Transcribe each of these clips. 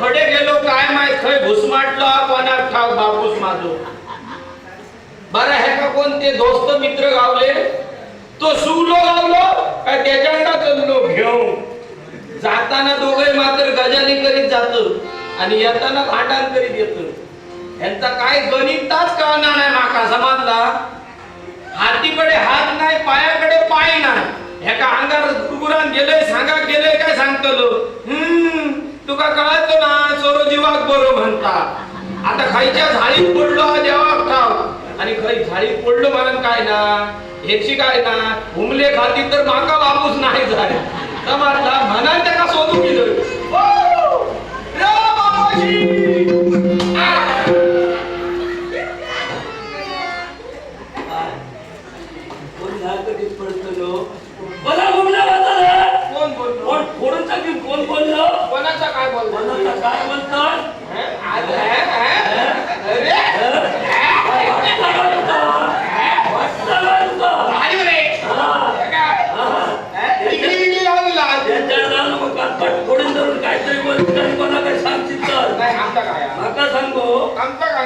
खडे गेलो काय माहीत? खय घुसमाटलो कोणाक ठाव बापूस माझो बरं हे का कोण ते दोस्त मित्र गावले? तो सुलो गावलो काय त्याच्याकडा चललो घेऊ जाताना दोघे मात्र गजानी करीत जात आणि येताना भांडण करीत येत. यांचा काय गणिताच कळणार नाही माका समजला? हातीकडे हात नाही पायाकडे पाय नाही. ह्या अंगार गुरगुरान गेलंय सांगा गेलंय काय सांगतलो? हम्म तुका कळतो ना सोरो जीवाक बरो म्हणता. आता खायच्या झाडीत पडलो देवाक ठाव आणि खै झाडीत पडलो म्हणून काय ना? ह्याची काय ना? हुमले खाती तर माका बापूस नाही झाले. समजला म्हणाल त्याला! रे बाबाजी! आ! कोण बोलला? बोललो बोललो? कोणाचा काय बोललो? कोणाला काय बोलतात फोडून धरून काहीतरी बोलतात कोणा काय सांगतील तर नका सांगू आला चालला बघितला चालला तर जाऊन ना सांगणार गेलंय तुका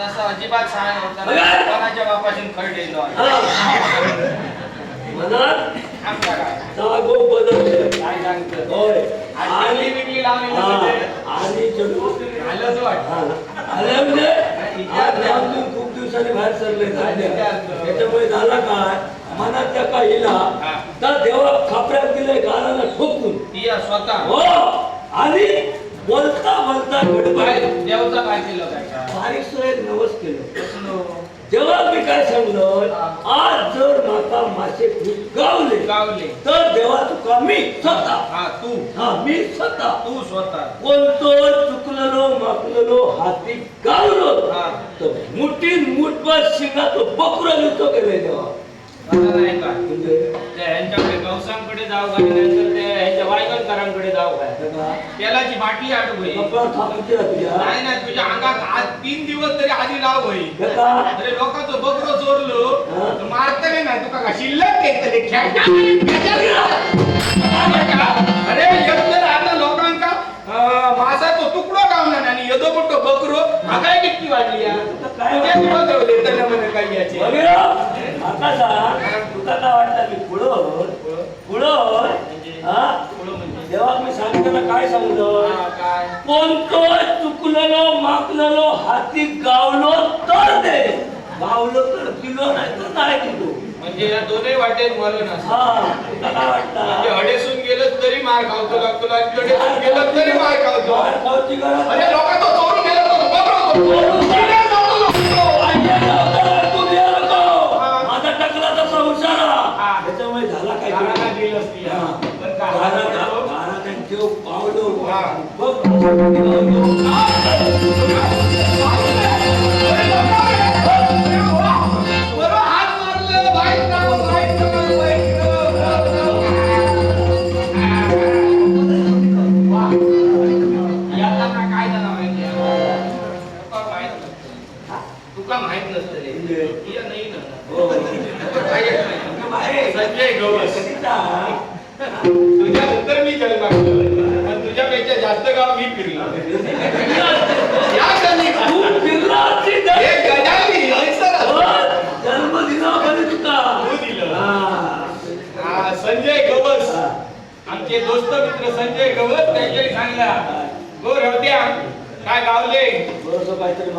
तसं अजिबात सांग होतं बघा. नाही. कोणाच्या खरडेलो म्हणत आमचा काय? जागो बदलते काय सांगतं होय. आणि आणि विकली लावलेली हा, म्हणजे आणि चलू झालंच वाटतं. हा. अरे म्हणजे? आज रामदूत खूप दिवसांनी बाहेर सरले त्याच्यामुळे झाला काय? मनात त्या का हिला. तर देवा खापऱ्यात दिले गालाला ठोकून. ती स्वतः. हो. आणि बोलता बोलता गडबड देवचा काय केलं काय? बारीक सोय नवस केलं. कसलो जेव्हा मी काय सांगलं आज जर माका मासे गावले गावले. तर देवा तुका मी स्वतः. हा तू. हा मी स्वतः. तू स्वतः. बोलतो चुकलेलो माकलेलो हाती गावलो हा. तर मुठीन मुठभर शिंगातो बकुरा लिहितो गेले देवा. म्हणजे त्या ह्यांच्याकडे गवसांकडे जाऊ वायगणकरांकडे जाऊ तेलाची बाटली भाई कपडा थांबते ना तुझ्या नाही नाही अंगात आज तीन दिवस तरी आधी लाव त्याला अरे लोकांचं बकरो चोरलो. तर मारतले ना तुका का शिल्लक घेतले अरे एकतर आता लोकांका मासाचो तुकडो गावला आणि यदो मोठो बकरो. महागाई किती वाढली काय ठेवले त्याला म्हणे काही याचे बघे आता सांग तुका काय वाटतं मी पुढं पुढं हा पुढं म्हणजे जेव्हा मी सांगितलं काय सांगलं हा, काय कोणतो माकलेलो हाती गावलो तर दे गावलो तर दिलो नाही तर नाही दिलो म्हणजे या दोन्ही वाटेत मरण असं हा तुला काय म्हणजे हडेसून गेलं तरी मार खावतो लागतो आणि गेलं तरी मार खावतो बाहेर खाऊची गरज नाही. अरे लोक तो चोरून गेला तो बकरो चोरून गेला तो बकरो. पाहिजे नव्हतं, तू दे नको. हा. माझा टकला तसा हुशार हा. हा. त्याच्यामुळे झाला काय घराला दिलंच ती, हा. पण ठेव पावलो हा. बघ, तुका माहीत नसतं रे. म्हणजे? ये नाही ना. हो. बाहेर. संजय गवस कधीचा? तुझ्या नंतर मी जन्मालो पण तुझ्यापेक्षा जास्त गाव मी फिरलो या क्षणी तू हे जन्म तू दिलं. हा. हा, संजय गवस. आमचे दोस्त मित्र संजय गवस त्यांच्यानी सांगला गो रवत्या काय गावले? बरोबर काहीतरी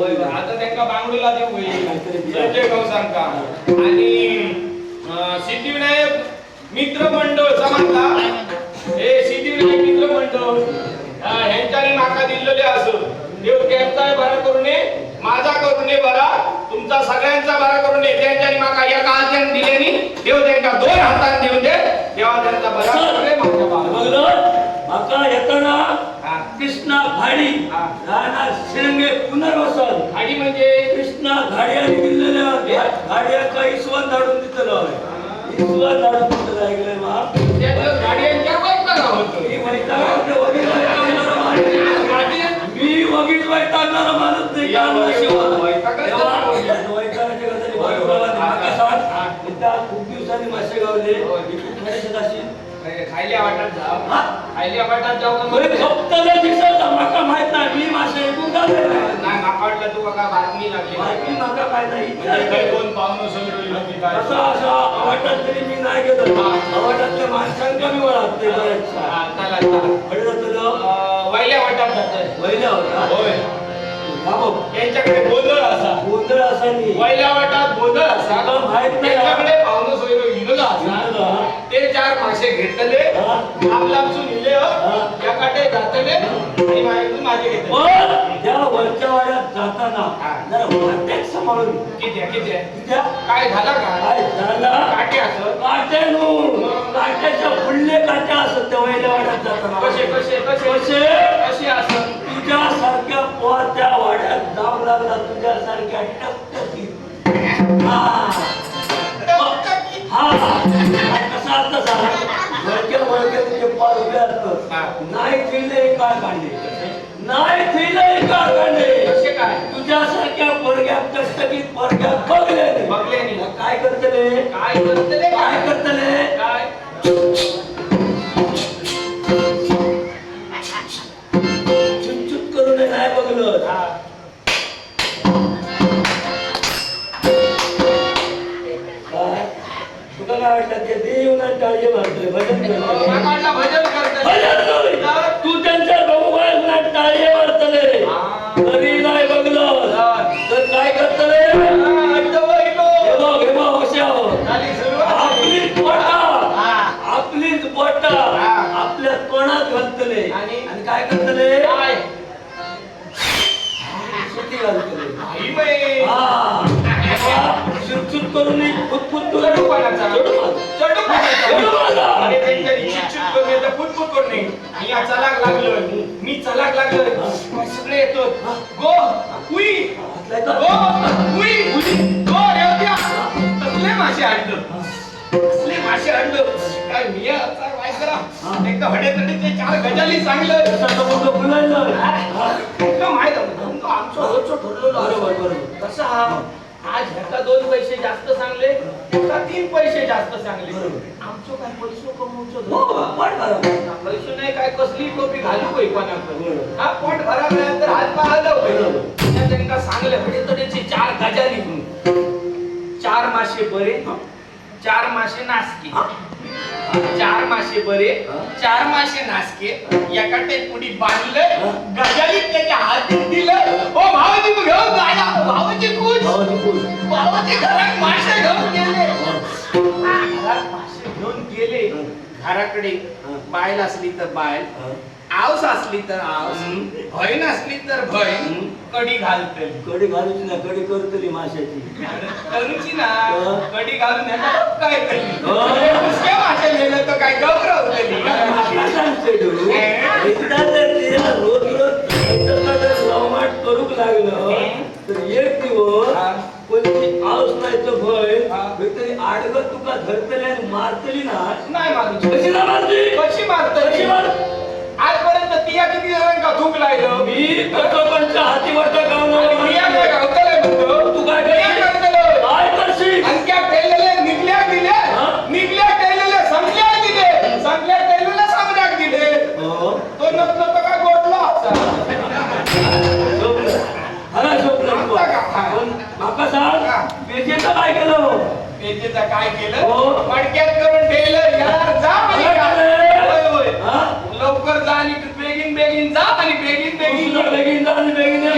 वय बा. आता त्यांना बांगडूला देऊ काहीतरी गवसांका आणि सिद्धिविनायक मित्र मंडळ समजला हे सिद्धिविनायक मित्र मंडळ ह्यांच्यानी माका दिलेले असं. देव त्यांचा बरा करून नये माझा करून नये बरा तुमचा सगळ्यांचा बरा करून नये. त्यांच्यानी माका एका हाताने दिल्यानी देव त्यांना दोन हाताने देऊन दे. तेव्हा त्यांचा बरा करून माझ्या बाळा. बघलं माका येताना. कृष्णा घाडी. हा. राहणार शिरंगे पुनर्वसन. आणि म्हणजे? कृष्णा घाड्याने दिलेल्या घाड्याचा इसवण धाडून दिलेलं इसवण धाडून दिलेलं मा गाड्यांच्या वगैरे वैतागणारा माणूस नाही. हा, हा. हा. खूप दिवसांनी मासे गावले. खायल्या वाटात जाव. हा? खायल्या वाटात जाऊ का होय, खपताना दिसत माका माहीत नाही मी मासे ऐकून गावले नाही? माका वाटलं तू बघा बातमी लागली. माहिती माका काय नाही. म्हणजे काही दोन पाहुणं सगळं होती काय असं असं आवाटात तरी मी नाही गेलो आवाटातल्या माणसांका मी ओळखते बऱ्याचशा हा, चला चला. तुला? अं, वैल्या वाटात जातोय. पहिला होता होय. बाबा त्यांच्याकडे गोंधळ असा. गोंधळ असा नाही. वैल्या वाटात गोंधळ असा. तुला माहीत नाही? त्यांच्याकडे पाहुणं सोयरो असा. चार मासे घेतले. हा? आपलापसून इले हो. हा. या काटे जातले आणि माझ्याकडून माझे घेतले. पण त्या वरच्या वाड्यात जाताना हा. जरा वाटेत सांभाळून किती आहे, किती आहे? त्या काय झाला का? काय झालं? काटे असं. काट्यानु काट्याच्या फुडले काट्या असत त्या वहिल्या वाड्यात जाताना. कसे कसे कसे? कसे? कसे असं? तुझ्यासारख्या पोहा त्या वाड्यात जाऊ लागला तुझ्यासारख्या टकटकीत. हा हा. काय कांडे नाही थिले काय कांडे कसे काय? तुझ्यासारख्या पोरग्या टकटकीत पोरग्या बघले बघल्याने. काय करतले? काय करतले? काय करतले? काय? बघलं ते देव ना टाळी मारतोय भजन करतोय. आणि काय? करतले काय? सुट्टी घालतले आई बाई. चिडचिड करून फुटफुट चढू पाण्याचा. चढू चढू पाण्याचा. माझा. अरे त्यांच्यानी चिडचिड करून येतं, फुटफुट करून नाही. मी या चलाक लागलोय. मी चलाक लागलोय. मग सगळे येतो. गो उई. गो उई. गो रेवत्या. तसले मासे आणलं? तसले मासे आणलं? काय काय करा. एक तर हडे तडीचे चार गजाली चांगलं तुला माहीत आहे, आमचं आमचं रोजचं ठरलेलं असं. बरोबर बरोबर. कसा हा? आज ह्याचा दोन पैसे जास्त ह्याचा तीन पैसे जास्त बरोबर. आमचं काय पैसे कमवचं हो. पैसे नाही काय कसली टोपी घालू काही कोणाकडे. हा पोट भरा तर हात बरोबर. त्या त्यांना सांगले तऱ्हेचे चार गजाली. चार मासे बरे चार मासे नासके. चार मासे बरे चार मासे नासके एका टेपुडी बांधलं गजाली त्याच्या हातात दिलं. ओ भावाजी घेऊन जाया भावाजी खुश. भावाजी घरात मासे घेऊन गेले. घरात मासे घेऊन गेले. घराकडे बायल असली तर बायल. आवस असली तर आवस भैन असली तर भैन कडी घालतली. कडी घालूची ना कडी करतली माशाची. करूची ना हा. कडी घालून काय हा. तरी दुसऱ्या नेलं तर काय गौरवतली काय सांगते तू? एकदा जर तिला रोज रोज एकदा जर लवमाट करूक लागलं. तर एक दिवस हा. कोणती आऊस नाही तर भय हा. तरी आडगत तुका धरतली आणि मारतली ना. नाही मारूची. कशी ना मारती कशी मारत कशी मार तिया किती जणांका थूक लागलं मी कटोकणच्या हाती वाटा आणि काय म्हणतो तू काय काय करशील आणि त्या टेललेल्या బేగిందా అని బేగింది బేగిందా బేగిందా అని బేగిందా